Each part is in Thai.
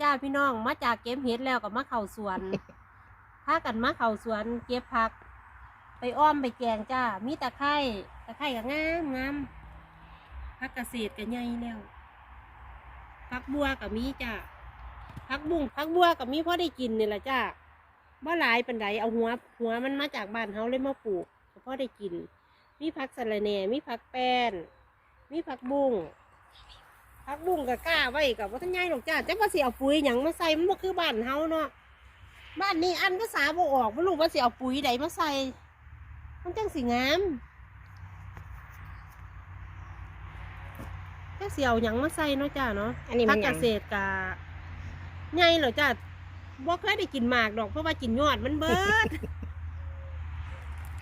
จ้าพี่น้องมาจากเก็บเห็ดแล้วก็มาเข้าสวนพากันมาเข้าสวน เก็บผัก ไปอ้อมไปแกงจ้า มีตะไคร้ตะไคร้ก็งามงามผักเกษตรก็ใหญ่แล้วผักบัวก็มีจ้าผักบุ้งผักบัวก็มีพอได้กินนี่แหละจ้าบ่หลายปันใดเอาหัว หัวมันมาจากบ้านเฮาเลยมาปลูกก็พอได้กิน มีผักสะระแหน่มีผักแป้นมีผักบุ้ง ผักบุ้งกับกล้าไว้กับว่าท่านใหญ่หรอกจ้าแต่ว่าสิเอาปุ๋ยหยังมาใส่มันบ่คือบ้านเฮาเนาะบ้านนี้อันภาษาบ่ออกบ่รู้ว่าสิเอาปุ๋ยใดมาใส่มันจังสิงามจังสิเอาหยังมาใส่เนาะจ้าเนาะอันนี้ผัมักนหเกยังษตรกะใหญ่เหรอจ้าบ่เคยได้กินหมากดอกเพราะว่ากินยอดมันเบิด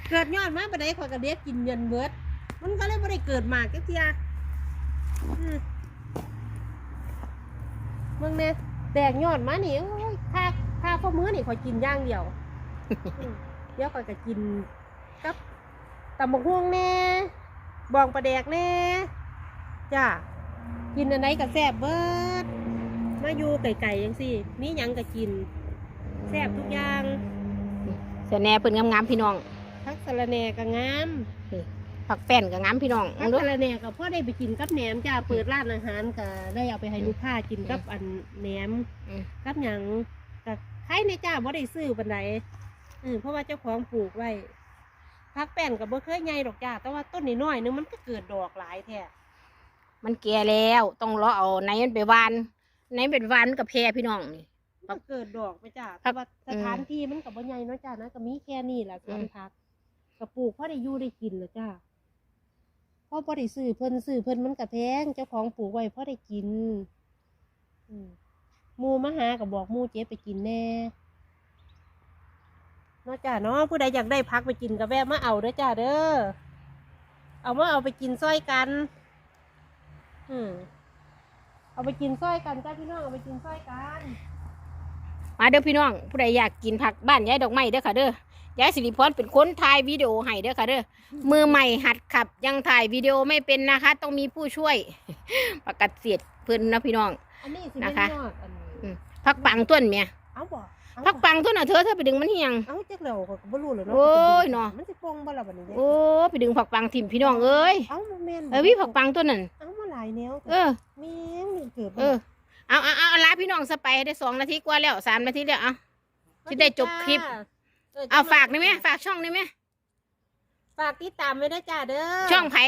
เกิดยอดมาปานใดข่อยก็เด็ดกินเงินเบิด มันก็เลยบ่ได้เกิดหมากจักเทียอืม เบิ่งแน่แตกยอดมานี่โอ้ยถ้าถ้าพ่อมื้อนี่ข่อยกินอย่างเดียวอืมเดี๋ยวข่อยก็กินกับตำบักหุ่งแน่บองปลาแดกแน่จ้ากินอันไหนก็แซ่บเบิดมาอยู่ไก่ๆจังซี่มีหยังก็กินแซ่บทุกอย่าง เสยแหน่เพิ่นงามๆพี่น้องผักสะระแหน่ก็งาม ผักแป้นก็งามพี่น้องผัเอากดูสะระแหน่ก็พอได้ไปกินกับแหนมจ้าเปิดร้านอาหารก็ได้เอาไปให้ลูกค้ากินกับอันแหนมอืมกับหยังก็ใครในจ้าบ่ได้ซื้อปานใดเออเพราะว่าเจ้าของปลูกไว้ผักแป้นก็บ่เคยใหญ่ดอกจ้าแต่ว่าต้นนิดน้อยๆนึงมันก็เกิดดอกหลายแท้มันแก่แล้วต้องรอเอาไหนมันไปหวานไหนเป็นหวานมันก็แพร่พี่น้องนี่มันก็เกิดดอกไปจ้าผัแต่กว่าสถานที่มันก็บ่ใหญ่เนาะจ้านะก็มีแค่นี้แหละสวนอืมผักก็ปลูกพอได้อยู่ได้กินแล้วจ้า พอบ่ได้ซื้อเพิ่นซื้อเพิ่นมันก็แพง เจ้าของปลูกไว้พอได้กินมูมาหาก็บอกมูเจ๊ไปกินแน่นาจ้าเนาะผู้ใดอยากได้พักไปกินก็แวะมาเอาเด้อจ้าเด้อเอามาเอาไปกินซ้อยกัน อืมเอาไปกินซ้อยกันจ้าพี่น้องเอาไปกินซ้อยกัน มาเด้อพี่น้องผู้ใดอยากกินผักบ้านยายดอกไม้เด้อค่ะเด้อ ยายสิริพรเป็นคนถ่ายวิดีโอให้เด้อค่ะเด้อมือใหม่หัดขับยังถ่ายวิดีโอไม่เป็นนะคะ ต้องมีผู้ช่วย ประกาศเสียดเพิ่นนะพี่น้อง อันนี้สินะเป็นคะ ยอดอันนี้อืมผักปังต้นเมียเอาบ่เอาผักปังต้นน่ะเธอเธอไปดึงมันเฮียง เอาจักแล้วก็บ่รู้เลยเนาะโอ้ยเนาะ มันสิปงบ่ล่ะบัดนี้เด้โอ้ไปดึงผักปังถิ่มพี่น้องเอ้ยเอามาแม่นเออวิผักปังต้นนั่นเอามาหลายแนวเออ แม่งนี่เกิดเออเอาเอาเอาเอาลาพี่น้องสไปได้สองนาทีกว่าแล้วสามนาทีแล้วเอา สิได้จบคลิป เอาฝากได้ไหมฝากช่องได้ไหมฝากติดตามไว้ด้วยจ้าเด้อช่องไผ่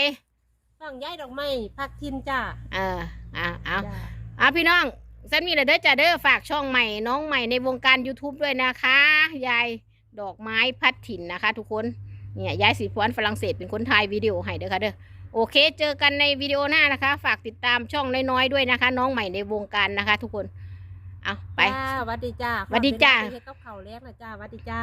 ช่องย้ายดอกไม้พักทินจ้าเออเอาเอาจ้าเอาพี่น้องฉันมีอะไรเด้อจ้าเด้อฝากช่องใหม่น้องใหม่ในวงการ YouTube ด้วยนะคะยายดอกไม้พัดถิ่นนะคะ ทุกคนเนี่ยยายสีพวนฝรั่งเศสเป็นคนถ่ายวิดีโอให้เด้อค่ะเด้อโอเค เจอกันในวิดีโอหน้านะคะ ฝากติดตามช่องน้อยๆด้วยนะคะ น้องใหม่ในวงการนะคะ ทุกคน เอาไป จ้าหวัดดีจ้าหวัดดีจ้า ขอเป็นเฮ็ดกับข้าวแรกนะจ้าหวัดดีจ้า